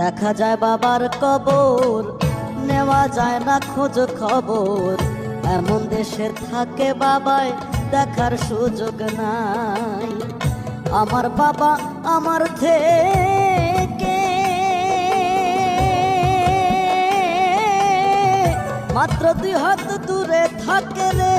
দেখা যায় বাবার কবর, নেওয়া যায় না খোঁজ খবর। এমন দেশে থাকে বাবায় দেখার সুযোগ নাই। আমার বাবা আমার থেকে। মাত্র দুই হাত দূরে থাকে রে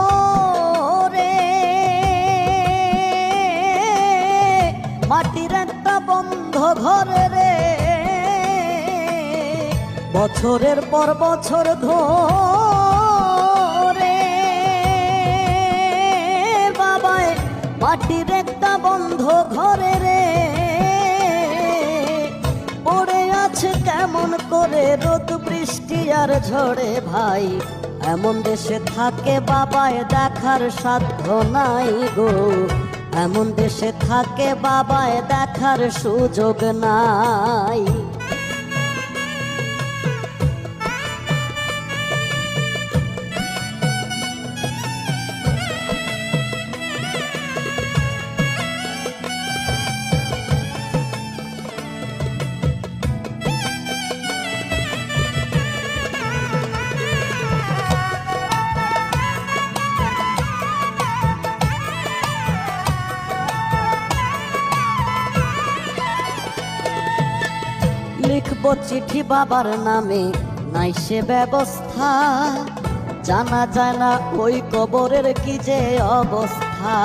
মাটির একটা বন্ধ ঘরে রে। বছরের পর বছর ধরে বাবায়, মাটির একটা বন্ধ ঘরে রে। পড়ে আছে কেমন করে রোদ, বৃষ্টি আর ঝড়ে ভাই। এমন দেশে থাকে বাবায়, দেখার সাধ্য নাই গো। এমন দেশে থাকে বাবায় দেখার সুযোগ নাই। লিখব চিঠি বাবার নামে, নাই সে ব্যবস্থা। জানা যায় না ওই কবরের কি যে অবস্থা।